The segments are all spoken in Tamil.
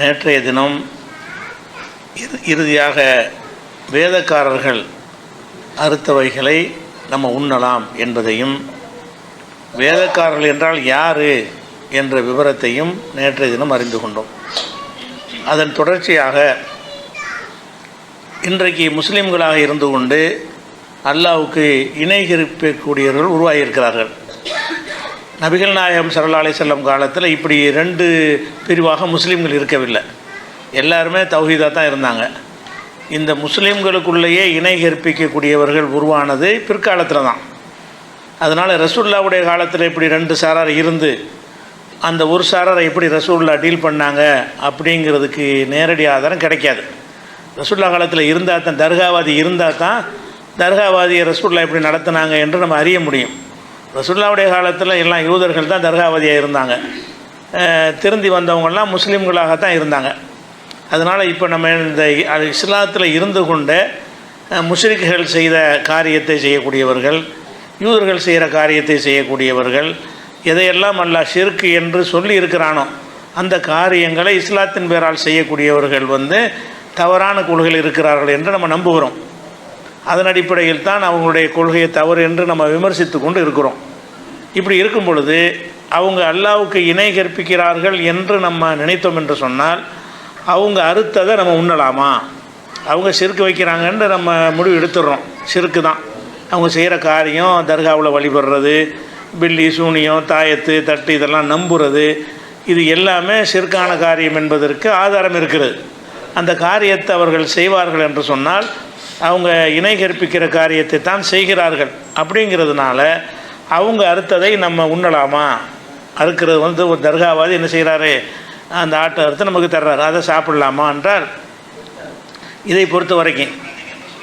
நேற்றைய தினம் இறு இறுதியாக வேதக்காரர்கள் அறுத்தவைகளை நம்ம உண்ணலாம் என்பதையும் வேதக்காரர்கள் என்றால் யார் என்ற விவரத்தையும் நேற்றைய தினம் அறிந்து கொண்டோம். அதன் தொடர்ச்சியாக இன்றைக்கு முஸ்லீம்களாக இருந்து கொண்டு அல்லாவுக்கு இணைகிருப்பக்கூடியவர்கள் உருவாகியிருக்கிறார்கள். நபிகள் நாயகம் சல்லா அலி செல்லம் காலத்தில் இப்படி ரெண்டு பிரிவாக முஸ்லீம்கள் இருக்கவில்லை. எல்லாருமே தௌஹீதாக தான் இருந்தாங்க. இந்த முஸ்லீம்களுக்குள்ளேயே இணை கற்பிக்கக்கூடியவர்கள் உருவானது பிற்காலத்தில் தான். அதனால் ரசூல்லாவுடைய காலத்தில் இப்படி ரெண்டு சாரார் இருந்து அந்த ஒரு சாராரை எப்படி ரசூல்லா டீல் பண்ணாங்க அப்படிங்கிறதுக்கு நேரடி ஆதாரம் கிடைக்காது. ரசூல்லா காலத்தில் இருந்தால் தான் தர்காவாதி இருந்தால் தான் தர்காவாதியை ரசூல்லா எப்படி நடத்தினாங்க என்று நம்ம அறிய முடியும். ரசுல்லாவுடைய காலத்தில் எல்லாம் யூதர்கள் தான் தர்காவதியாக இருந்தாங்க. திருந்தி திருந்தி முஸ்லீம்களாக முஸ்லீம்களாகத்தான் இருந்தாங்க. அதனால் இப்போ நம்ம இந்த இஸ்லாத்தில் இருந்து கொண்டு அஹ், முஷ்ரிக்குகள் செய்த காரியத்தை செய்யக்கூடியவர்கள் யூதர்கள் செய்கிற காரியத்தை செய்யக்கூடியவர்கள் எதையெல்லாம் அல்ல ஷிர்கு என்று சொல்லி இருக்கிறானோ அந்த காரியங்களை இஸ்லாத்தின் பேரால் செய்யக்கூடியவர்கள் வந்து தவறான கொள்கையில் இருக்கிறார்கள் என்று நம்ம நம்புகிறோம். அதன் அடிப்படையில் தான் அவங்களுடைய கொள்கையை தவறு என்று நம்ம விமர்சித்து கொண்டு இருக்கிறோம். இப்படி இருக்கும் பொழுது அவங்க அல்லாவுக்கு இணை கற்பிக்கிறார்கள் என்று நம்ம நினைத்தோம் என்று சொன்னால் அவங்க அறுத்ததை நம்ம உண்ணலாமா? அவங்க சிறுக்கு வைக்கிறாங்கன்னு நம்ம முடிவு எடுத்துடுறோம். சிறுக்கு தான். அவங்க செய்கிற காரியம் தர்காவில் வழிபடுறது பில்லி சூனியம் தாயத்து தட்டு இதெல்லாம் நம்புறது இது எல்லாமே சிறுக்கான காரியம் என்பதற்கு ஆதாரம் இருக்கிறது. அந்த காரியத்தை அவர்கள் செய்வார்கள் என்று சொன்னால் அவங்க இணை கற்பிக்கிற காரியத்தை தான் செய்கிறார்கள். அப்படிங்கிறதுனால அவங்க அறுத்ததை நம்ம உண்ணலாமா? அறுக்கிறது வந்து ஒரு தர்காவாதி என்ன செய்கிறாரு? அந்த ஆட்டை அறுத்து நமக்கு தர்றாரு. அதை சாப்பிடலாமா என்றால் இதை பொறுத்த வரைக்கும்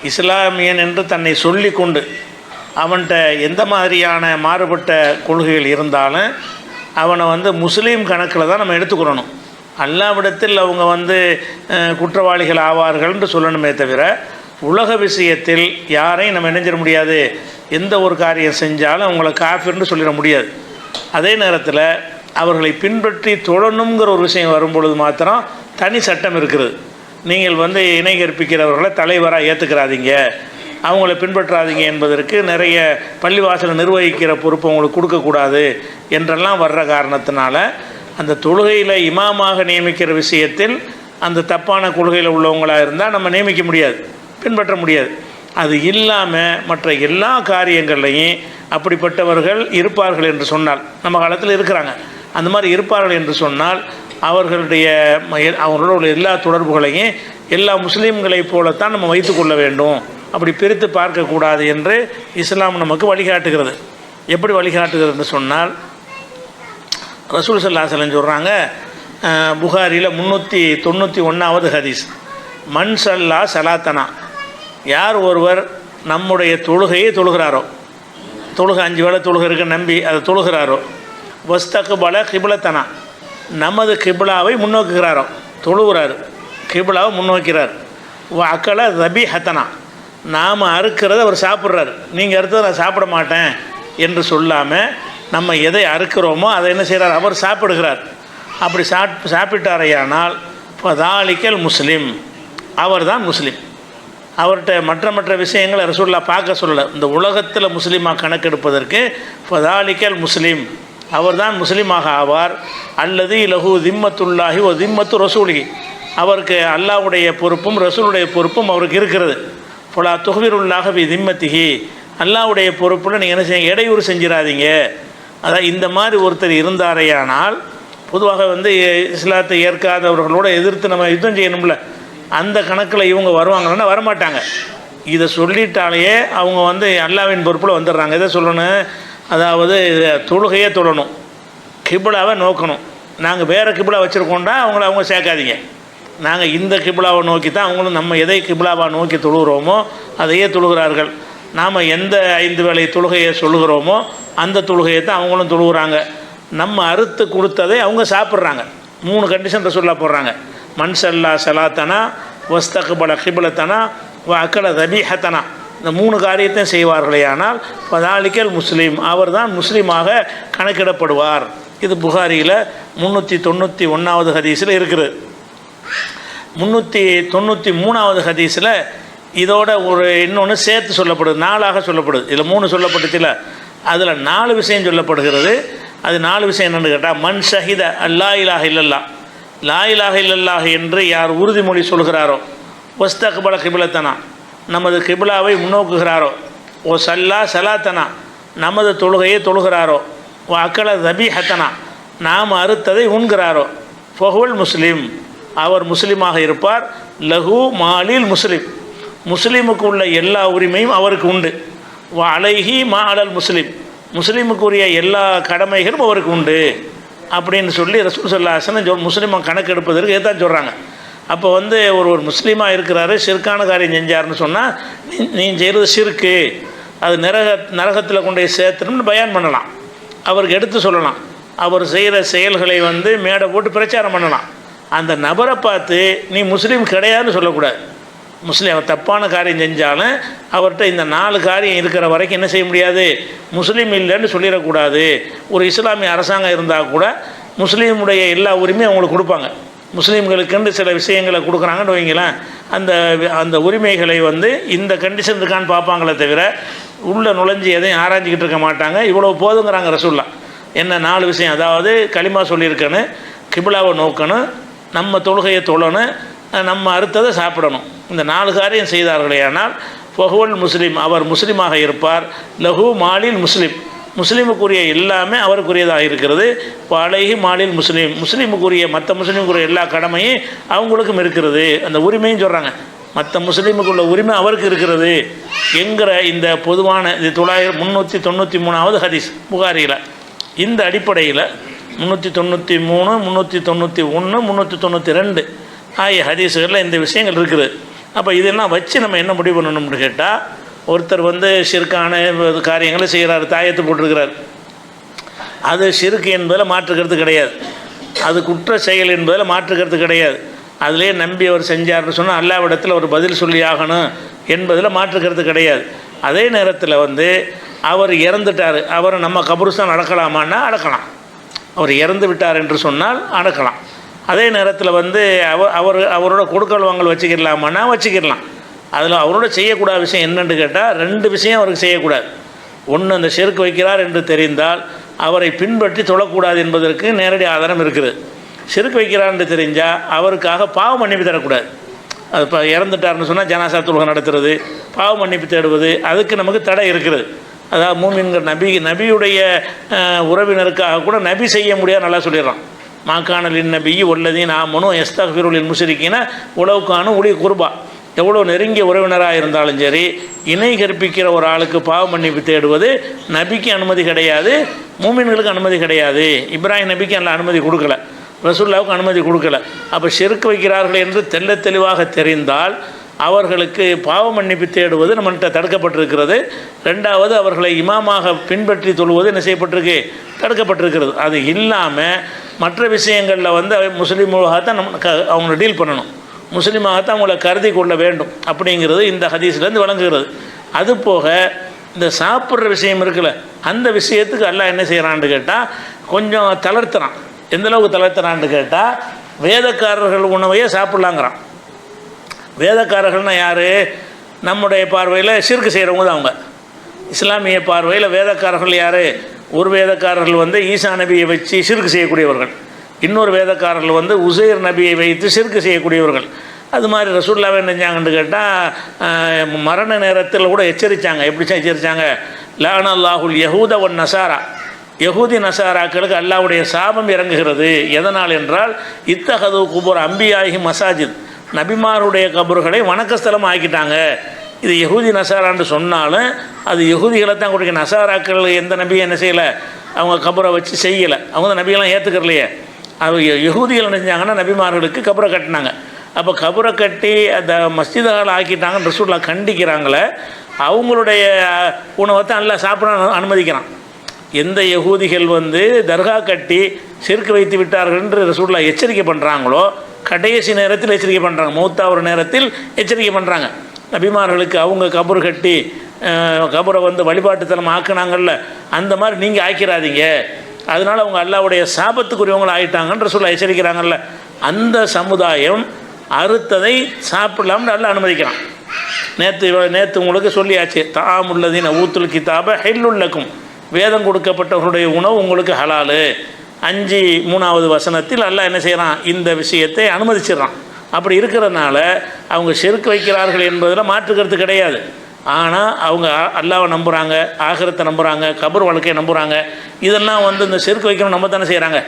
இஸ்லாமியன் என்று தன்னை சொல்லி கொண்டு அவன்கிட்ட எந்த மாதிரியான மாறுபட்ட கொள்கைகள் இருந்தாலும் அவனை வந்து முஸ்லீம் கணக்கில் தான் நம்ம எடுத்துக்கிறணும் அல்லாவிடத்தில் அவங்க வந்து குற்றவாளிகள் ஆவார்கள்னு சொல்லணுமே தவிர உலக விஷயத்தில் யாரையும் நம்ம இணைஞ்சிட முடியாது. எந்த ஒரு காரியம் செஞ்சாலும் அவங்கள காஃபிர்னு சொல்லிட முடியாது. அதே நேரத்தில் அவர்களை பின்பற்றி தொடணுங்கிற ஒரு விஷயம் வரும்பொழுது மாத்திரம் தனி சட்டம் இருக்கிறது நீங்கள் வந்து இணை கற்பிக்கிறவர்களை தலைவராக ஏற்றுக்கிறாதீங்க அவங்கள பின்பற்றாதீங்க என்பதற்கு நிறைய பள்ளிவாசலை நிர்வகிக்கிற பொறுப்பு அவங்களுக்கு கொடுக்கக்கூடாது என்றெல்லாம் வர்ற காரணத்தினால அந்த தொழுகையில் இமாமாக நியமிக்கிற விஷயத்தில் அந்த தப்பான கொள்கையில் உள்ளவங்களாக இருந்தால் நம்ம நியமிக்க முடியாது. பின்பற்ற முடியாது. அது இல்லாமல் மற்ற எல்லா காரியங்கள்லையும் அப்படிப்பட்டவர்கள் இருப்பார்கள் என்று சொன்னால் நம்ம காலத்தில் இருக்கிறாங்க. அந்த மாதிரி இருப்பார்கள் என்று சொன்னால் அவர்களுடைய ம- அவர்களோட உள்ள எல்லா தொடர்புகளையும் எல்லா முஸ்லீம்களைப் போலத்தான் நம்ம வைத்துக்கொள்ள வேண்டும். அப்படி பிரித்து பார்க்கக்கூடாது என்று இஸ்லாம் நமக்கு வழிகாட்டுகிறது. எப்படி வழிகாட்டுகிறதுன்னு சொன்னால் ரசூல் சல்லாசலம் சொல்கிறாங்க புகாரியில் முந்நூற்றி தொண்ணூற்றி ஒன்றாவது ஹதீஸ் மண் சல்லா சலாத்தனா யார் ஒருவர் நம்முடைய தொழுகையை தொழுகிறாரோ தொழுகை அஞ்சு வேலை தொழுகை இருக்க நம்பி அதை தொழுகிறாரோ வஸ்தக்கு பல கிபிலத்தனா நமது கிபிலாவை முன்னோக்குகிறாரோ தொழுகிறாரு கிபிலாவை முன்னோக்கிறார். அக்கலை ரபி ஹத்தனா நாம் அறுக்கிறத அவர் சாப்பிட்றாரு. நீங்கள் அறுத்ததை நான் சாப்பிட மாட்டேன் என்று சொல்லாமல் நம்ம எதை அறுக்கிறோமோ அதை என்ன செய்கிறார் அவர் சாப்பிடுகிறார். அப்படி சாப் சாப்பிட்டாரையானால் பதாளிக்கல் முஸ்லீம். அவர் தான் முஸ்லீம். அவர்கிட்ட மற்ற மற்ற விஷயங்களை ரசூல்லா பார்க்க சொல்லலை. இந்த உலகத்தில் முஸ்லீமாக கணக்கெடுப்பதற்கு ஃபதாலிக்கல் முஸ்லீம். அவர்தான் முஸ்லீமாக ஆவார். அல்லது லகு திம்மத்துல்லாஹி ஓ திம்மத்து ரசூலி அவருக்கு அல்லாஹ்வுடைய பொறுப்பும் ரசூலுடைய பொறுப்பும் அவருக்கு இருக்கிறது. ஃபலா துஹ்விருல்லாக வி திம்மத்திகி அல்லாவுடைய பொறுப்பில் நீங்கள் என்ன செய்ய இடையூறு செஞ்சிடாதீங்க அதான் இந்த மாதிரி ஒருத்தர் இருந்தாரையானால் பொதுவாக வந்து இஸ்லாத்தை ஏற்காதவர்களோட எதிர்த்து நம்ம யுத்தம் செய்யணும்ல. அந்த கணக்கில் இவங்க வருவாங்கன்னா வரமாட்டாங்க. இதை சொல்லிட்டாலேயே அவங்க வந்து அல்லாவின் பொறுப்பில் வந்துடுறாங்க. இதை சொல்லணும்? அதாவது தொழுகையே தொழணும். கிபிளாவை நோக்கணும். நாங்கள் வேறு கிபிளா வச்சுருக்கோண்டா அவங்கள அவங்க சேர்க்காதீங்க. நாங்கள் இந்த கிபிளாவை நோக்கி தான் அவங்களும் நம்ம எதை கிபிளாவாக நோக்கி தொழுகிறோமோ அதையே தொழுகிறார்கள். நாம் எந்த ஐந்து வேலை தொழுகையை சொல்லுகிறோமோ அந்த தொழுகையை தான் அவங்களும் தொழுகிறாங்க. நம்ம அறுத்து கொடுத்ததை அவங்க சாப்பிட்றாங்க. மூணு கண்டிஷன் சொல்ல போடுறாங்க மன்சல்லா சலாத்தனா வஸ்தகுபல கிபலத்தனா வ அக்கல ரபீஹத்தனா இந்த மூணு காரியத்தையும் செய்வார்களே ஆனால் பதாலிக்கல் முஸ்லீம் அவர்தான் முஸ்லீமாக கணக்கிடப்படுவார். இது புகாரியில் முந்நூற்றி தொண்ணூற்றி ஒன்றாவது ஹதீஸில் இருக்குது. முந்நூற்றி தொண்ணூற்றி மூணாவது ஹதீஸில் இதோட ஒரு இன்னொன்று சேர்த்து சொல்லப்படுது நாலாக சொல்லப்படுது. இதில் மூணு சொல்லப்பட்டுச்சுல. அதில் நாலு விஷயம் சொல்லப்படுகிறது. அது நாலு விஷயம் என்னென்னு கேட்டால் மண் ஷஹித அல்லா இலாஹ இல்லல்லா லாயிலாக இல்லல்லாக என்று யார் உறுதிமொழி சொல்கிறாரோ ஒஸ்தக்பல கிபிலத்தனா நமது கிபிலாவை முன்னோக்குகிறாரோ ஓ சல்லா சலாத்தனா நமது தொழுகையை தொழுகிறாரோ ஓ அக்கல தபீஹத்தனா நாம் அறுத்ததை உண்கிறாரோ ஃபஹுல் முஸ்லீம் அவர் முஸ்லீமாக இருப்பார் லஹு மாலில் முஸ்லீம் முஸ்லீமுக்கு உள்ள எல்லா உரிமையும் அவருக்கு உண்டு வ அலைஹி மா அலல் முஸ்லீம் முஸ்லீமுக்குரிய எல்லா கடமைகளும் அவருக்கு உண்டு. அப்படின்னு சொல்லி ரசூல் சொல்லாசனம் சொல் முஸ்லீமை கணக்கெடுப்பதற்கு தான் சொல்கிறாங்க அப்போ வந்து ஒரு ஒரு முஸ்லீமாக இருக்கிறாரு சிறுக்கான காரியம் செஞ்சாருன்னு சொன்னால் நீ நீ செய்கிறது சிறுக்கு. அது நரக நரகத்தில் கொண்டு போய் சேர்த்தணும்னு பயான் பண்ணலாம். அவருக்கு எடுத்து சொல்லலாம். அவர் செய்கிற செயல்களை வந்து மேடை போட்டு பிரச்சாரம் பண்ணலாம். அந்த நபரை பார்த்து நீ முஸ்லீம் கிடையாதுன்னு சொல்லக்கூடாது. முஸ்லீம் அவர் தப்பான காரியம் செஞ்சாலும் அவர்கிட்ட இந்த நாலு காரியம் இருக்கிற வரைக்கும் என்ன செய்ய முடியாது? முஸ்லீம் இல்லைன்னு சொல்லிடக்கூடாது. ஒரு இஸ்லாமிய அரசாங்கம் இருந்தால் கூட முஸ்லீமுடைய எல்லா உரிமையும் அவங்களுக்கு கொடுப்பாங்க. முஸ்லீம்களுக்குன்னு சில விஷயங்களை கொடுக்குறாங்கன்னு வைங்களேன் அந்த அந்த உரிமைகளை வந்து இந்த கண்டிஷன் இருக்கான்னு பார்ப்பாங்களே தவிர உள்ளே நுழைஞ்சு எதையும் ஆராய்ஞ்சிக்கிட்டு இருக்க மாட்டாங்க. இவ்வளோ போதுங்கிறாங்க ரசூல்லா. என்ன நாலு விஷயம் அதாவது களிமா சொல்லியிருக்கணும் கிபிலாவை நோக்கணும் நம்ம தொழுகையை தொழணும் நம்ம அறுத்ததை சாப்பிடணும். இந்த நாலு காரியம் செய்தார்களே ஆனால் ஃபஹுவல் முஸ்லீம் அவர் முஸ்லீமாக இருப்பார். லஹு மாலில் முஸ்லீம். முஸ்லீமுக்குரிய எல்லாமே அவருக்குரியதாக இருக்கிறது. பழகி மாலில் முஸ்லீம். முஸ்லீமுக்குரிய மற்ற முஸ்லீமுக்குரிய எல்லா கடமையும் அவங்களுக்கும் இருக்கிறது. அந்த உரிமையும் சொல்கிறாங்க மற்ற முஸ்லீமுக்குள்ள உரிமை அவருக்கு இருக்கிறது என்கிற இந்த பொதுவான இது தொள்ளாயிரம் முந்நூற்றி தொண்ணூற்றி மூணாவது ஹதீஸ் புகாரியில். இந்த அடிப்படையில் முந்நூற்றி தொண்ணூற்றி மூணு முந்நூற்றி தொண்ணூற்றி ஒன்று முந்நூற்றி தொண்ணூற்றி ரெண்டு ஆகிய ஹதீஸுகளில் இந்த விஷயங்கள் இருக்குது. அப்போ இதெல்லாம் வச்சு நம்ம என்ன முடிவு பண்ணணும்னு கேட்டால் ஒருத்தர் வந்து ஷிர்கான காரியங்களை செய்கிறார் தாயத்து போட்டிருக்கிறார். அது ஷிருக்கு என்பதில் மாற்றுக்கிறது கிடையாது. அது குற்ற செயல் என்பதில் மாற்றுக்கிறது கிடையாது. அதிலே நம்பி அவர் செஞ்சார்னு சொன்னால் அல்லாவிடத்தில் ஒரு பதில் சொல்லி ஆகணும் என்பதில் மாற்றுக்கிறது கிடையாது. அதே நேரத்தில் வந்து அவர் இறந்துட்டார் அவர் நம்ம கபருஸ்தான் அடக்கலாமான்னா அடக்கலாம். அவர் இறந்து விட்டார் என்று சொன்னால் அடக்கலாம். அதே நேரத்தில் வந்து அவர் அவர் அவரோட கொடுக்கல் வாங்கல் வச்சுக்கிடலாமான்னா வச்சுக்கிடலாம். அதில் அவரோட செய்யக்கூடாத விஷயம் என்னென்னு கேட்டால் ரெண்டு விஷயம் அவருக்கு செய்யக்கூடாது. ஒன்று அந்த செருக்கு வைக்கிறார் என்று தெரிந்தால் அவரை பின்பற்றி தொழக்கூடாது என்பதற்கு நேரடி ஆதாரம் இருக்குது. செருக்கு வைக்கிறார் என்று தெரிஞ்சால் அவருக்காக பாவ மன்னிப்பு தரக்கூடாது. அது இப்போ இறந்துட்டார்னு சொன்னால் ஜனாசா தொழுகை நடத்துறது பாவ மன்னிப்பு தேடுவது அதுக்கு நமக்கு தடை இருக்கிறது அதாவது மூமின்கிற நபி நபியுடைய உறவினருக்காக கூட நபி செய்ய முடியாது நல்லா சொல்லிடுறான். மாக்கானலின் நபி உள்ளதின் ஆமனும் எஸ்தஃபிருளின் முஷரிக்கின உளவுக்கான உளி குர்பா. எவ்வளோ நெருங்கிய உறவினராக இருந்தாலும் சரி இணை கற்பிக்கிற ஒரு ஆளுக்கு பாவ மன்னிப்பு தேடுவது நபிக்கு அனுமதி கிடையாது மூமின்களுக்கு அனுமதி கிடையாது. இப்ராஹிம் நபிக்கு அல்ல அனுமதி கொடுக்கல. ரசுல்லாவுக்கு அனுமதி கொடுக்கல. அப்போ செருக்கு வைக்கிறார்கள் என்று தெல்ல தெளிவாக தெரிந்தால் அவர்களுக்கு பாவ மன்னிப்பு தேடுவது நம்மள்கிட்ட தடுக்கப்பட்டிருக்கிறது. ரெண்டாவது அவர்களை இமாமாக பின்பற்றி தொழுவது என்ன செய்யப்பட்டிருக்கு? தடுக்கப்பட்டிருக்கிறது. அது இல்லாமல் மற்ற விஷயங்களில் வந்து முஸ்லீமாகத்தான் நம்ம க- அவங்கள டீல் பண்ணணும். முஸ்லீமாகத்தான் அவங்கள கருதி கொள்ள வேண்டும். அப்படிங்கிறது இந்த ஹதீஸ்லேருந்து வழங்குகிறது அது போக இந்த சாப்பிட்ற விஷயம் இருக்குல்ல அந்த விஷயத்துக்கு எல்லாம் என்ன செய்கிறான்னு கேட்டால் கொஞ்சம் தளர்த்துறான். எந்த அளவுக்கு தளர்த்துறான்னு கேட்டால் வேதக்காரர்கள் உணவையே சாப்பிட்லாங்கிறான். வேதக்காரர்கள்னா யார்? நம்முடைய பார்வையில் சிறுக்கு செய்கிறவங்க தான் அவங்க. இஸ்லாமிய பார்வையில் வேதக்காரர்கள் யார்? ஒரு வேதக்காரர்கள் வந்து ஈசா நபியை வச்சு சிறுக்கு செய்யக்கூடியவர்கள். இன்னொரு வேதக்காரர்கள் வந்து உசைர் நபியை வைத்து சிறுக்கு செய்யக்கூடியவர்கள். அது மாதிரி ரசூல்லாவே என்ன செஞ்சாங்கன்னு கேட்டால் மரண நேரத்தில் கூட எச்சரித்தாங்க எப்படி எச்சரித்தாங்க லான் அல்லாஹுல் யஹூத ஒன் நசாரா. யஹூதி நசாராக்களுக்கு அல்லாவுடைய சாபம் இறங்குகிறது. எதனால் என்றால் இத்தகது குபுர் அம்பியாகி மசாஜித். நபிமாருடைய கபர்களை வணக்கஸ்தலம் ஆக்கிட்டாங்க இது யகுதி நசாரான்னு சொன்னாலும் அது யகுதிகளை தான் கொடுக்க நசாராக்கள் எந்த நபியும் என்ன செய்யலை? அவங்க கபரை வச்சு செய்யலை. அவங்க தான் நபியெல்லாம் ஏற்றுக்கிறலையே அவங்க யஹூதிகள் என்ன செஞ்சாங்கன்னா நபிமார்களுக்கு கபரை கட்டினாங்க. அப்போ கபரை கட்டி அந்த மஸ்ஜிதுகளை ஆக்கிட்டாங்கன்னு ரசூல்லா கண்டிக்கிறாங்களே அவங்களுடைய உணவை தான் நல்லா சாப்பிட அனுமதிக்கிறான். எந்த யகூதிகள் வந்து தர்கா கட்டி சிறுக்கு வைத்து விட்டார்கள் என்று ரசூல்லா எச்சரிக்கை பண்ணுறாங்களோ கடைசி நேரத்தில் எச்சரிக்கை பண்ணுறாங்க மௌத்தாவுற நேரத்தில் எச்சரிக்கை பண்ணுறாங்க நபிமார்களுக்கு அவங்க கபர் கட்டி கபரை வந்து வழிபாட்டுத்தனம் ஆக்குனாங்கல்ல அந்த மாதிரி நீங்கள் ஆக்கிறாதீங்க அதனால் அவங்க அல்லாவுடைய சாபத்துக்குரியவங்களை ஆகிட்டாங்கன்ற சொல்ல எச்சரிக்கிறாங்கல்ல. அந்த சமுதாயம் அறுத்ததை சாப்பிடலாம்னு நல்லா அனுமதிக்கிறான். நேற்று நேற்று உங்களுக்கு சொல்லியாச்சு தாம் உள்ளதின் ஊத்துல் கிதாப ஹெல்லுள்ளக்கும் வேதம் கொடுக்கப்பட்டவர்களுடைய உணவு உங்களுக்கு ஹலாலு. அஞ்சு மூணாவது வசனத்தில் அல்லாஹ் என்ன செய்கிறான் இந்த விஷயத்தை அனுமதிச்சிடுறான். அப்படி இருக்கிறதுனால அவங்க செருக்கு வைக்கிறார்கள் என்பதில் மாற்றுக்கிறது கிடையாது. ஆனால் அவங்க அ- அல்லாவை நம்புகிறாங்க ஆகிரத்தை நம்புகிறாங்க கபர் வாழ்க்கையை நம்புகிறாங்க இதெல்லாம் வந்து இந்த செருக்கு வைக்கணும் நம்ம தானே செய்கிறாங்க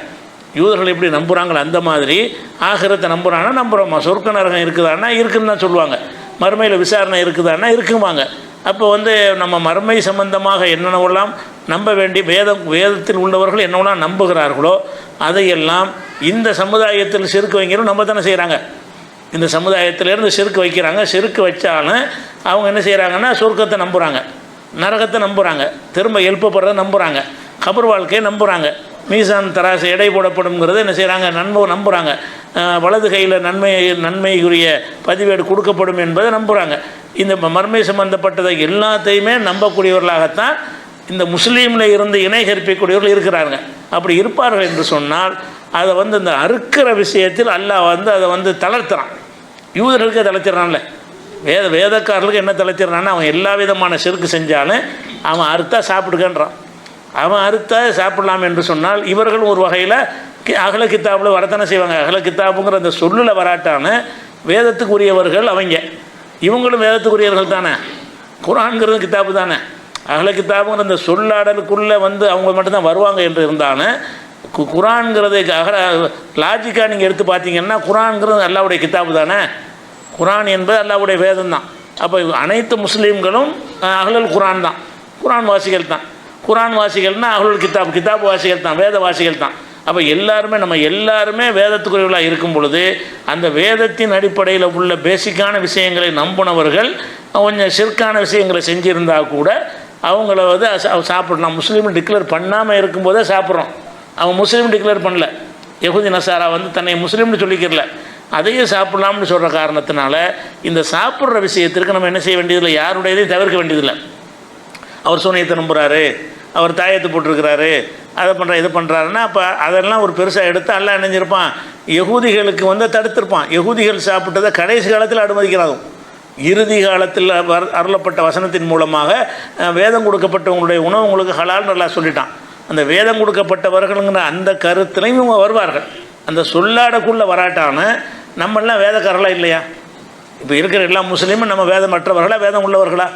யூதர்கள் எப்படி நம்புகிறாங்களோ அந்த மாதிரி ஆகிரத்தை நம்புகிறாங்கன்னா நம்புகிறோமா சொர்க்க நரகம் இருக்குதான்னா இருக்குன்னு தான் சொல்லுவாங்க. மறுமையில் விசாரணை இருக்குதான்னா இருக்குவாங்க அப்போ வந்து நம்ம மறுமை சம்பந்தமாக என்னென்னவெல்லாம் நம்ப வேண்டிய வேதம் வேதத்தில் உள்ளவர்கள் என்னவெல்லாம் நம்புகிறார்களோ அதையெல்லாம் இந்த சமுதாயத்தில் செருக்கு வைக்கிறோம் நம்ம தானே செய்கிறாங்க இந்த சமுதாயத்திலேருந்து செருக்கு வைக்கிறாங்க செருக்கு வச்சாலும் அவங்க என்ன செய்கிறாங்கன்னா சொர்க்கத்தை நம்புகிறாங்க நரகத்தை நம்புகிறாங்க திரும்ப எழுப்பப்படுறதை நம்புகிறாங்க கபர் வாழ்க்கையை நம்புகிறாங்க மீசான் தராசு எடை போடப்படும்ங்கிறத என்ன செய்கிறாங்க நண்ப நம்புகிறாங்க வலது கையில் நன்மை நன்மைக்குரிய பதிவேடு கொடுக்கப்படும் என்பதை நம்புகிறாங்க இந்த ம- மர்மை சம்பந்தப்பட்டதை எல்லாத்தையுமே நம்பக்கூடியவர்களாகத்தான் இந்த முஸ்லீமில் இருந்து இணை கற்பிக்கூடியவர்கள் இருக்கிறாங்க. அப்படி இருப்பார்கள் என்று சொன்னால் அதை வந்து இந்த அறுக்கிற விஷயத்தில் அல்லாஹ் வந்து அதை வந்து தளர்த்துறான். யூதர்களுக்கு தளர்த்திடறான்ல. வேத வேதக்காரர்களுக்கு என்ன தளர்த்திடறான்னா அவன் எல்லா விதமான செருக்கு செஞ்சாலும் அவன் அறுத்தா சாப்பிடுக்கன்றான் அவன் அறுத்தா சாப்பிடலாம் என்று சொன்னால் இவர்களும் ஒரு வகையில் அகல கித்தாப்பில் வரத்தனை செய்வாங்க. அகல கித்தாப்புங்கிற அந்த சொல்லில் வராட்டான வேதத்துக்குரியவர்கள் அவங்க. இவங்களும் வேதத்துக்குரியவர்கள் தானே. குரான்கிறது கித்தாப்பு தானே. அகல கித்தாப்புங்கிற அந்த சொல்லாடலுக்குள்ளே வந்து அவங்க மட்டும்தான் வருவாங்க என்று இருந்தாலும் கு குரான்கிறது அகல லாஜிக்காக நீங்கள் எடுத்து பார்த்தீங்கன்னா குரான்கிறது அல்லாவுடைய கித்தாப்பு தானே? குரான் என்பது அல்லாவுடைய வேதம் தான் அப்போ அனைத்து முஸ்லீம்களும் அகலல் குரான் தான். குரான் வாசிகள் தான். குரான் வாசிகள்னா அஹ்லுல் கித்தாப் கிதாப் வாசிகள் தான் வேத வாசிகள் தான். அப்போ எல்லாருமே நம்ம எல்லாருமே வேதத்துக்குரியவர்களாக இருக்கும் பொழுது அந்த வேதத்தின் அடிப்படையில் உள்ள பேசிக்கான விஷயங்களை நம்பினவர்கள் கொஞ்சம் சிற்கான விஷயங்களை செஞ்சுருந்தா கூட அவங்கள வந்து சா- முஸ்லீம் டிக்ளேர் பண்ணாமல் இருக்கும்போதே சாப்பிட்றோம். அவன் முஸ்லீம் டிக்ளேர் பண்ணல. யகுதி நசாரா வந்து தன்னை முஸ்லீம்னு சொல்லிக்கிறல. அதையும் சாப்பிட்லாம்னு சொல்கிற காரணத்தினால இந்த சாப்பிட்ற விஷயத்திற்கு நம்ம என்ன செய்ய வேண்டியதில்லை? யாருடையதையும் தவிர்க்க வேண்டியதில்லை. அவர் சூனியத்தை நம்புகிறாரு அவர் தாயத்து போட்டிருக்கிறாரு. அதை பண்ணுற இது பண்ணுறாருன்னா அப்போ அதெல்லாம் ஒரு பெருசாக எடுத்து எல்லாம் இணைஞ்சிருப்பான் யகூதிகளுக்கு வந்து தடுத்திருப்பான். யகூதிகள் சாப்பிட்டதை கடைசி காலத்தில் அனுமதிக்கிறாங்க இறுதி காலத்தில் வர் அருளப்பட்ட வசனத்தின் மூலமாக வேதம் கொடுக்கப்பட்டவங்களுடைய உணவு உங்களுக்கு ஹலால் நல்லா சொல்லிட்டான். அந்த வேதம் கொடுக்கப்பட்டவர்களுங்கிற அந்த கருத்துலையும் இவங்க வருவார்கள். அந்த சொல்லாடக்குள்ளே வராட்டான நம்மெல்லாம் வேதக்காரர்களாக இல்லையா? இப்போ இருக்கிற எல்லா முஸ்லீமும் நம்ம வேதமற்றவர்களா வேதம் உள்ளவர்களா?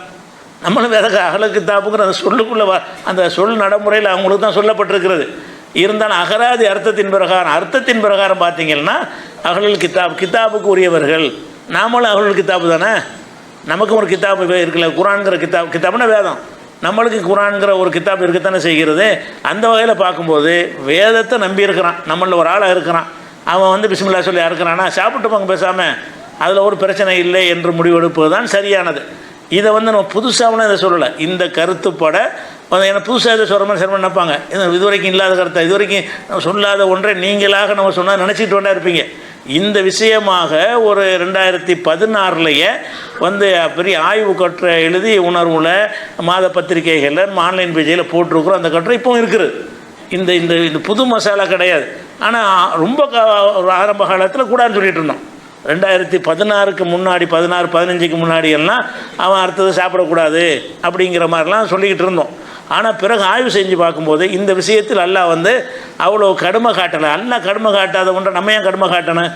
நம்மளும் வேத அகலுக்கு தாப்புங்கிற அந்த சொல்லுக்குள்ளே வ அந்த சொல் நடைமுறையில் அவங்களுக்கு தான் சொல்லப்பட்டிருக்கிறது. இருந்தாலும் அகராதி அர்த்தத்தின் பிரகாரம் அர்த்தத்தின் பிரகாரம் பார்த்தீங்கன்னா அகலில் கித்தாப் கிதாபுக்கு உரியவர்கள் நாமளும் அகலுல் கித்தாப்பு தானே? நமக்கும் ஒரு கித்தாப்பு வே- இருக்குல்ல குரான்கிற கித்தாப் கித்தாப்னா வேதம். நம்மளுக்கு குரான்கிற ஒரு கித்தாப் இருக்கத்தானே செய்கிறது? அந்த வகையில் பார்க்கும்போது வேதத்தை நம்பி இருக்கிறான். நம்மளில் ஒரு ஆளாக இருக்கிறான். அவன் வந்து பிஸ்மில்லா சொல்லி இருக்கிறானா சாப்பிட்டு போங்க பேசாமல் அதில் ஒரு பிரச்சனை இல்லை என்று முடிவெடுப்பது தான் சரியானது. இதை வந்து நம்ம புதுசாகவும் இதை சொல்லலை. இந்த கருத்துப்பட வந்து என்ன புதுசாக இதை சொல்கிற மாதிரி சிரமம் நினைப்பாங்க. இது இதுவரைக்கும் இல்லாத கருத்தை? இதுவரைக்கும் நம்ம சொல்லாத ஒன்றை நீங்களாக நம்ம சொன்னால் நினச்சிட்டு வேண்டாம் இருப்பீங்க. இந்த விஷயமாக ஒரு ரெண்டாயிரத்தி பதினாறுலையே வந்து பெரிய ஆய்வு கட்டுரை எழுதி உணர்வுல மாத பத்திரிகைகளில் ஆன்லைன் பேஜில் போட்டிருக்கிறோம். அந்த கட்டுரை இப்போவும் இருக்குது. இந்த இந்த இந்த புது மசாலா கிடையாது. ஆனால் ரொம்ப க- ஒரு ஆரம்ப காலத்தில் கூடான்னு சொல்லிட்டு இருந்தோம். ரெண்டாயிரத்தி பதினாறுக்கு முன்னாடி பதினாறு பதினஞ்சுக்கு முன்னாடி எல்லாம் அவன் அடுத்தது சாப்பிடக்கூடாது அப்படிங்கிற மாதிரிலாம் சொல்லிக்கிட்டு இருந்தோம். ஆனால் பிறகு ஆய்வு செஞ்சு பார்க்கும்போது இந்த விஷயத்தில் அல்லாஹ் வந்து அவ்வளோ கடுமை காட்டலை. அல்லா கடுமை காட்டாத ஒன்றை நம்ம ஏன் கடுமை காட்டணும்?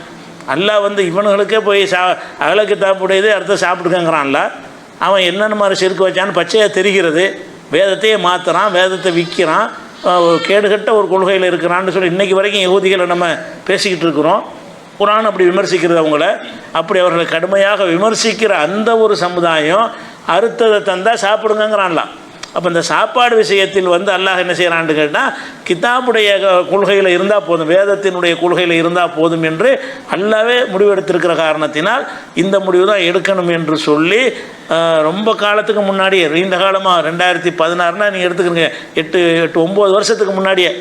அல்லாஹ் வந்து இவனுங்களுக்கே போய் சா அகலக்கு தாப்புடையது அடுத்து சாப்பிட்டுக்கங்கிறான்ல. அவன் என்னென்ன மாதிரி செருக்கு வச்சான்னு பச்சையாக தெரிகிறது. வேதத்தையே மாற்றுறான் வேதத்தை விற்கிறான் கேடுகட்ட ஒரு கொள்கையில் இருக்கிறான்னு சொல்லி இன்றைக்கி வரைக்கும் யகுதிகளை நம்ம பேசிக்கிட்டு இருக்கிறோம். குரான் அப்படி விமர்சிக்கிறது அவங்கள. அப்படி அவர்களை கடுமையாக விமர்சிக்கிற அந்த ஒரு சமுதாயம் அறுத்ததை தந்தால் சாப்பிடுங்கங்கிறான்லாம். அப்போ இந்த சாப்பாடு விஷயத்தில் வந்து அல்லாஹ் என்ன செய்கிறான்னு கேட்டால் கிதாபுடைய கொள்கையில் இருந்தால் போதும் வேதத்தினுடைய கொள்கையில் இருந்தால் போதும் என்று அல்லாவே முடிவெடுத்திருக்கிற காரணத்தினால் இந்த முடிவு தான் எடுக்கணும் என்று சொல்லி ரொம்ப காலத்துக்கு முன்னாடியே நீண்ட காலமாக ரெண்டாயிரத்தி பதினாறுனா நீங்கள் எடுத்துக்கிறீங்க எட்டு எட்டு ஒம்பது வருஷத்துக்கு முன்னாடியே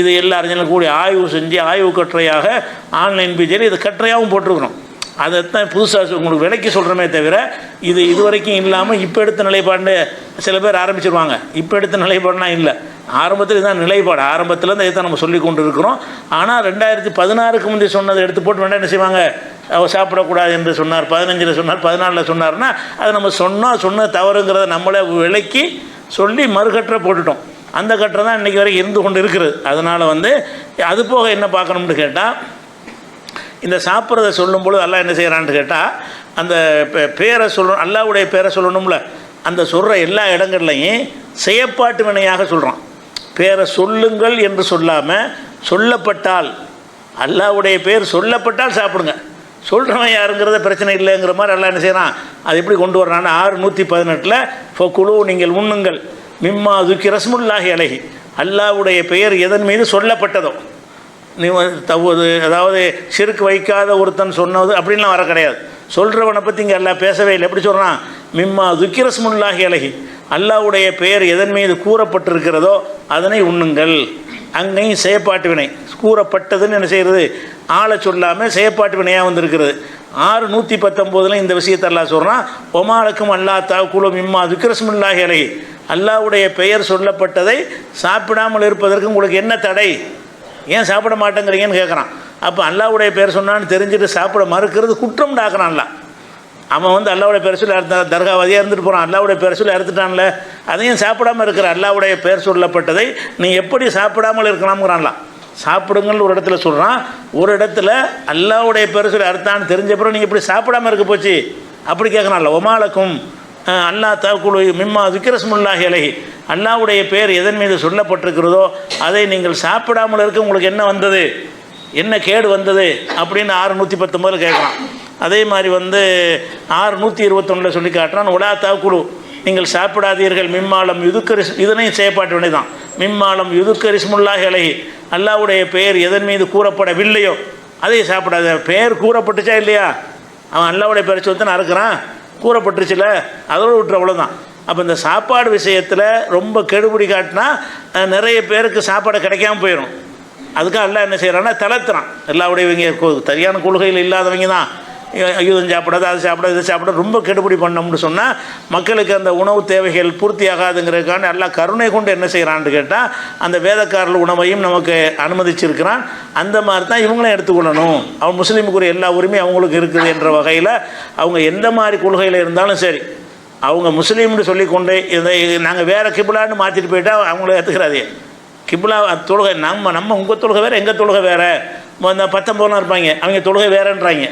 இது எல்லா அறிஞர்களும் கூடி ஆய்வு செஞ்சு ஆய்வு கட்டுரையாக ஆன்லைன் பீஜியில் இது கட்டுரையாகவும் போட்டிருக்கிறோம். அதைத்தான் புதுசாக உங்களுக்கு விலைக்கு சொல்கிறோமே தவிர இது இது வரைக்கும் இல்லாமல் இப்போ எடுத்த நிலைப்பாடு சில பேர் ஆரம்பிச்சிருவாங்க. இப்போ எடுத்த நிலைப்பாடுனா இல்லை. ஆரம்பத்தில் இதுதான் நிலைப்பாடு. ஆரம்பத்தில் இருந்து இதை நம்ம சொல்லி கொண்டு இருக்கிறோம் ஆனால் ரெண்டாயிரத்தி பதினாறுக்கு முந்தைய சொன்னதை எடுத்து போட்டு வேண்டாம் என்ன செய்வாங்க? அவர் சாப்பிடக்கூடாது என்று சொன்னார். பதினஞ்சில் சொன்னார் பதினாலில் சொன்னார்னா அதை நம்ம சொன்னால் சொன்ன தவறுங்கிறத நம்மளே விலக்கி சொல்லி மறுகற்ற போட்டுட்டோம். அந்த கற்றை தான் இன்றைக்கி வரைக்கும் இருந்து கொண்டு இருக்கிறது. அதனால் வந்து அது போக என்ன பார்க்கணும்னு கேட்டால் இந்த சாப்பிட்றத சொல்லும்பொழுது அல்லா என்ன செய்கிறான்னு கேட்டால் அந்த பேரை சொல்லணும் அல்லாவுடைய பேரை சொல்லணும்ல. அந்த சொல்கிற எல்லா இடங்கள்லையும் செயற்பாட்டு வினையாக சொல்கிறான் பேரை சொல்லுங்கள் என்று சொல்லாமல் சொல்லப்பட்டால் அல்லாவுடைய பேர் சொல்லப்பட்டால் சாப்பிடுங்க. சொல்கிறவன் யாருங்கிறத பிரச்சனை இல்லைங்கிற மாதிரி எல்லாம் என்ன செய்கிறான் அது எப்படி கொண்டு வர்றான்னு ஆறு நூற்றி பதினெட்டில் இப்போ குழு நீங்கள் உண்ணுங்கள். மிம்மா துக்கி ரஸ்முல்லாஹி அழகி அல்லாவுடைய பெயர் எதன் மீது சொல்லப்பட்டதோ. நீ தவ்வது அதாவது சிறுக்கு வைக்காத ஒருத்தன் சொன்னது அப்படின்லாம் வர கிடையாது. சொல்கிறவனை பற்றி இங்கே எல்லாம் பேசவே இல்லை. எப்படி சொல்கிறான் மிம்மா துக்கிரஸ்முல்லாகி அழகி அல்லாவுடைய பெயர் எதன் மீது கூறப்பட்டிருக்கிறதோ அதனை உண்ணுங்கள். அங்கேயும் செயப்பாட்டு வினை. கூறப்பட்டதுன்னு என்ன செய்கிறது ஆளை சொல்லாமல் செயப்பாட்டு வினையாக வந்திருக்கிறது. ஆறு நூற்றி பத்தொம்போதில் இந்த விஷயத்தை அல்லா சொல்கிறான் ஒமாலுக்கும் அல்லா தாக்குலும் மிம்மா துக்கிரஸ்முல்லாஹி அழகி அல்லாவுடைய பெயர் சொல்லப்பட்டதை சாப்பிடாமல் இருப்பதற்கு உங்களுக்கு என்ன தடை? ஏன் சாப்பிட மாட்டேங்கிறீங்கன்னு கேட்குறான் அப்போ அல்லாவுடைய பேர் சொன்னான்னு தெரிஞ்சுட்டு சாப்பிட மறுக்கிறது குற்றம் டாக்குறான்ல. அவன் வந்து அல்லாவுடைய பேர் சொல்லி தர்காவதியாக இருந்துட்டு போகிறான் அல்லாவுடைய பேர் சொல்லி அறுத்துட்டான்ல. அதையும் சாப்பிடாம இருக்கிற அல்லாவுடைய பேர் சொல்லப்பட்டதை நீ எப்படி சாப்பிடாமல் இருக்கலாம்ங்கிறான்லாம். சாப்பிடுங்கன்னு ஒரு இடத்துல சொல்கிறான் ஒரு இடத்துல அல்லாவுடைய பேர் சொல்லி அறுத்தான்னு தெரிஞ்ச பிறகு நீங்கள் இப்படி சாப்பிடாம இருக்க போச்சு? அப்படி கேட்குறான்ல ஒமாலக்கும் அல்லா அல்லாஹ் தாக்குழு மிம்மா விக்கிரஸ்முல்லாஹி அலஹி. அல்லாவுடைய பேர் எதன் மீது சொல்லப்பட்டிருக்கிறதோ அதை நீங்கள் சாப்பிடாமல் இருக்க உங்களுக்கு என்ன வந்தது? என்ன கேடு வந்தது? அப்படின்னு ஆறுநூற்றி பத்தொம்பதில் கேட்குறான் அதே மாதிரி வந்து ஆறு நூற்றி இருபத்தொன்னில் சொல்லி காட்டுறான் உலா தாக்குழு நீங்கள் சாப்பிடாதீர்கள். மிம்மாலம் யுதுக்கரிஸ் இதனையும் செய்யப்பாட்டு வேண்டியதான் மிம்மாலம் யுதுக்கரிஸ்முல்லாஹி அலஹி. அல்லாவுடைய பெயர் எதன் மீது கூறப்படவில்லையோ அதை சாப்பிடாத பெயர் கூறப்பட்டுச்சா இல்லையா? அவன் அல்லாவுடைய பேரை சொல்லி தான் அறுக்கிறான். கூறப்பட்டுருச்சுல அதோடு விட்டுற அவ்வளோதான் அப்போ இந்த சாப்பாடு விஷயத்தில் ரொம்ப கெடுபிடி காட்டினா நிறைய பேருக்கு சாப்பாடு கிடைக்காம போயிடும் அதுக்காக எல்லாம் என்ன செய்கிறான்னா தளர்த்துறான். எல்லா உடையவங்க சரியான கொள்கையில் இல்லாதவங்க தான். ஐயோதம் சாப்பிடாது அது சாப்பிடாது இதை சாப்பிட ரொம்ப கெடுபிடி பண்ணோம்னு சொன்னால் மக்களுக்கு அந்த உணவு தேவைகள் பூர்த்தி ஆகாதுங்கிறதுக்கான எல்லா கருணை கொண்டு என்ன செய்கிறான்னு கேட்டால் அந்த வேதக்காரர்கள் உணவையும் நமக்கு அனுமதிச்சிருக்கிறான். அந்த மாதிரி தான் இவங்களும் எடுத்துக்கொள்ளணும். அவன் முஸ்லீமுக்குரிய எல்லா உரிமையும் அவங்களுக்கு இருக்குது என்ற வகையில் அவங்க எந்த மாதிரி கொள்கையில் இருந்தாலும் சரி அவங்க முஸ்லீம்னு சொல்லிக்கொண்டு இதை நாங்கள் வேறு கிபிலான்னு மாற்றிட்டு போயிட்டால் அவங்கள ஏற்றுக்கிறாதே கிபிலா தொழுகை நம்ம நம்ம உங்கள் தொழுகை வேறு எங்கள் தொழுகை வேறு? இந்த பத்தொம்போதுலாம் இருப்பாங்க அவங்க தொழுகை வேறன்றாங்க.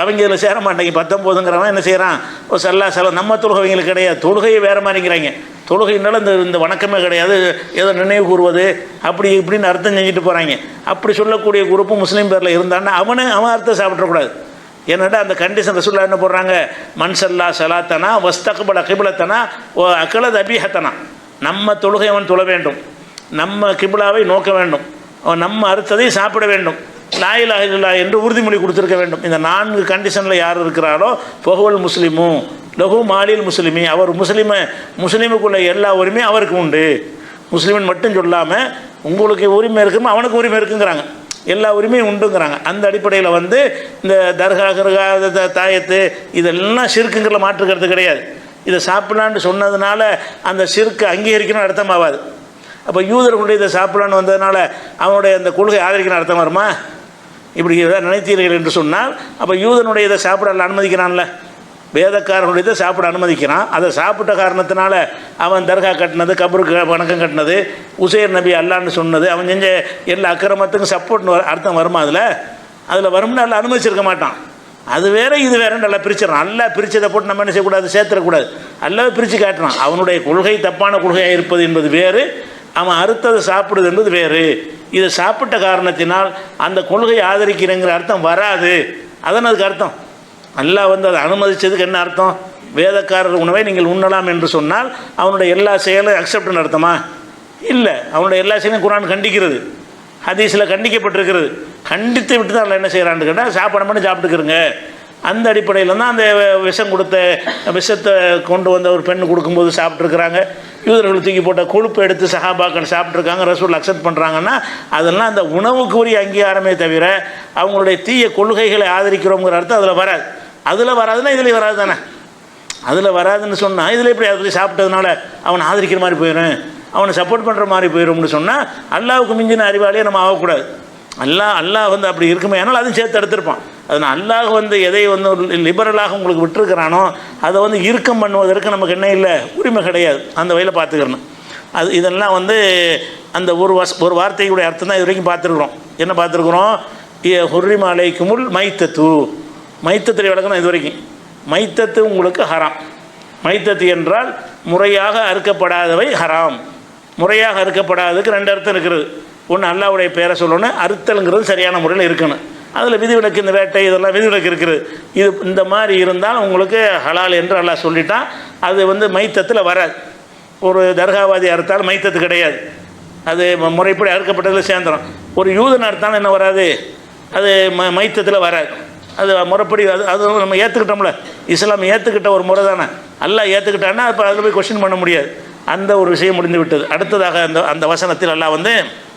அவங்க இதில் சேர மாட்டாங்க. பத்தொம்போதுங்கிறவன் என்ன செய்கிறான்? ஒரு சல்லா செல நம்ம தொழுகைங்களுக்கு கிடையாது. தொழுகையை வேறு மாதிரிங்கிறாங்க தொழுகைனால இந்த இந்த வணக்கமே கிடையாது. ஏதோ நினைவு கூறுவது அப்படி இப்படின்னு அர்த்தம் செஞ்சுட்டு போகிறாங்க அப்படி சொல்லக்கூடிய குரூப்பு முஸ்லீம் பேரில் இருந்தான்னா அவனு அவன் அர்த்தம் சாப்பிட்றக்கூடாது என்னடா அந்த கண்டிஷன் ரசூல்லா என்ன போடுறாங்க? மன்சல்லா சலாத்தனா வஸ்தக்பல கிபிளத்தனா ஓ அக்கலத் அபிஹத்தனா. நம்ம தொழுகை அவன் தொழ வேண்டும். நம்ம கிபிலாவை நோக்க வேண்டும். நம்ம அறுத்ததை சாப்பிட வேண்டும். லாயிலா இல்லா என்று உறுதிமொழி கொடுத்துருக்க வேண்டும். இந்த நான்கு கண்டிஷனில் யார் இருக்கிறாரோ பொகுவல் முஸ்லீமும் லகு மாலில் முஸ்லீமி அவர் முஸ்லீமை முஸ்லீமுக்குள்ள எல்லா உரிமையும் அவருக்கு உண்டு. முஸ்லீமன் மட்டும் சொல்லாமல் உங்களுக்கு உரிமை இருக்குமோ அவனுக்கு உரிமை இருக்குங்கிறாங்க. எல்லா உரிமையும் உண்டுங்கிறாங்க. அந்த அடிப்படையில் வந்து இந்த தர்கா கர்கா த- தாயத்து இதெல்லாம் சிறுக்குங்கிற மாற்றுக்கிறது கிடையாது. இதை சாப்பிடலான்னு சொன்னதுனால அந்த சிறுக்கு அங்கீகரிக்கணும் அர்த்தமாகாது அப்போ யூதர்களுடைய இதை சாப்பிடலான்னு வந்ததுனால அவனுடைய அந்த கொள்கை ஆதரிக்கணும் அர்த்தம் வருமா? இப்படி நினைத்தீர்கள் என்று சொன்னால் அப்போ யூதனுடைய இதை சாப்பிட அனுமதிக்கிறான்ல. வேதக்காரனுடைய இதை சாப்பிட அனுமதிக்கிறான். அதை சாப்பிட்ட காரணத்தினால அவன் தர்கா கட்டினது கபருக்கு வணக்கம் கட்டினது உசேர் நபி அல்லான்னு சொன்னது அவன் செஞ்ச எல்லா அக்கிரமத்துக்கும் சப்போர்ட்னு வர அர்த்தம் வருமா அதில்? அதில் வரும்னு அல்ல அனுமதிச்சிருக்க மாட்டான். அது வேற இது வேற நல்லா பிரிச்சிடறான். நல்லா பிரித்ததை போட்டு நம்ம என்ன செய்யக்கூடாது? சேர்த்துடக்கூடாது. நல்லா பிரித்து காட்டுறான். அவனுடைய கொள்கை தப்பான கொள்கையாக இருப்பது என்பது வேறு. அவன் அறுத்ததை சாப்பிடுது என்பது வேறு. இதை சாப்பிட்ட காரணத்தினால் அந்த கொள்கையை ஆதரிக்கிறேங்கிற அர்த்தம் வராது. அதான் அதுக்கு அர்த்தம்? அல்லாஹ் வந்து அதை அனுமதித்ததுக்கு என்ன அர்த்தம்? வேதக்காரர் உணவை நீங்கள் உண்ணலாம் என்று சொன்னால் அவனுடைய எல்லா செயலும் அக்செப்ட் அர்த்தமா? இல்லை. அவனுடைய எல்லா செயலும் குரான் கண்டிக்கிறது. ஹதீஸில் கண்டிக்கப்பட்டிருக்கிறது. கண்டித்து விட்டு தான் என்ன செய்கிறான்னு கேட்டால் சாப்பாடு பண்ணி சாப்பிட்டுக்கிறங்க. அந்த அடிப்படையில் தான் அந்த விஷம் கொடுத்த விஷத்தை கொண்டு வந்த ஒரு பெண் கொடுக்கும்போது சாப்பிட்ருக்குறாங்க யூதர்கள் தூக்கி போட்ட கொழுப்பு எடுத்து சஹாபாக்கள் சாப்பிட்ருக்காங்க ரசூல் அக்செப்ட் பண்ணுறாங்கன்னா அதெல்லாம் அந்த உணவுக்கு உரிய அங்கீகாரமே தவிர அவங்களுடைய தீய கொள்கைகளை ஆதரிக்கிறோங்கிற அர்த்தம் அதில் வராது. அதில் வராதுன்னா இதில் வராது தானே? அதில் வராதுன்னு சொன்னால் இதில் எப்படி அதை சாப்பிட்டதுனால அவனை ஆதரிக்கிற மாதிரி போயிடும் அவனை சப்போர்ட் பண்ணுற மாதிரி போயிடும்னு சொன்னால் அல்லாவுக்கு மிஞ்சின அறிவாளியே நம்ம ஆகக்கூடாது. அல்லாஹ் அல்லாஹ் வந்து அப்படி இருக்குமே ஆனால் அதுவும் சேர்த்து எடுத்திருப்பான். அதனால் அல்லாஹ் வந்து எதை வந்து ஒரு லிபரலாக உங்களுக்கு விட்டுருக்கிறானோ அதை வந்து இறுக்கம் பண்ணுவதற்கு நமக்கு என்ன இல்லை? உரிமை கிடையாது. அந்த வகையில் பார்த்துக்கிறணும் அது இதெல்லாம் வந்து அந்த ஒரு வஸ் ஒரு வார்த்தையுடைய அர்த்தம் தான் இது வரைக்கும் பார்த்துருக்குறோம். என்ன பார்த்துருக்குறோம்? ஹுர்ரி மாலைக்கு முள் மைத்தத்து. மைத்தத்தை விளக்கணும் இது வரைக்கும். மைத்தத்து உங்களுக்கு ஹராம். மைத்தத்து என்றால் முறையாக அறுக்கப்படாதவை ஹராம். முறையாக அறுக்கப்படாததுக்கு ரெண்டு அர்த்தம் இருக்கிறது. ஒன்று அல்லாவுடைய பேரை சொல்லணும் அறுத்தலுங்கிறது சரியான முறையில் இருக்கணும். அதில் விதிவிலக்கு இந்த வேட்டை இதெல்லாம் விதிவிலக்கு இருக்குது. இது இந்த மாதிரி இருந்தால் உங்களுக்கு ஹலால் என்று எல்லாம் சொல்லிட்டான். அது வந்து மைத்தத்தில் வராது. ஒரு தர்காவாதி அறுத்தால் மைத்தத்து கிடையாது. அது ம- முறைப்படி அறுக்கப்பட்டதில் சேர்ந்துடும் ஒரு யூதன் அறுத்தாலும் என்ன வராது? அது ம மைத்தத்தில் வராது. அது முறைப்படி அது அது நம்ம ஏற்றுக்கிட்டோம்ல இஸ்லாம் ஏற்றுக்கிட்ட ஒரு முறை தானே. எல்லாம் ஏற்றுக்கிட்டான்னா இப்போ அதில் போய் கொஸ்டின் பண்ண முடியாது. அந்த ஒரு விஷயம் முடிந்து விட்டது. அடுத்ததாக அந்த அந்த வசனத்தில் எல்லாம் வந்து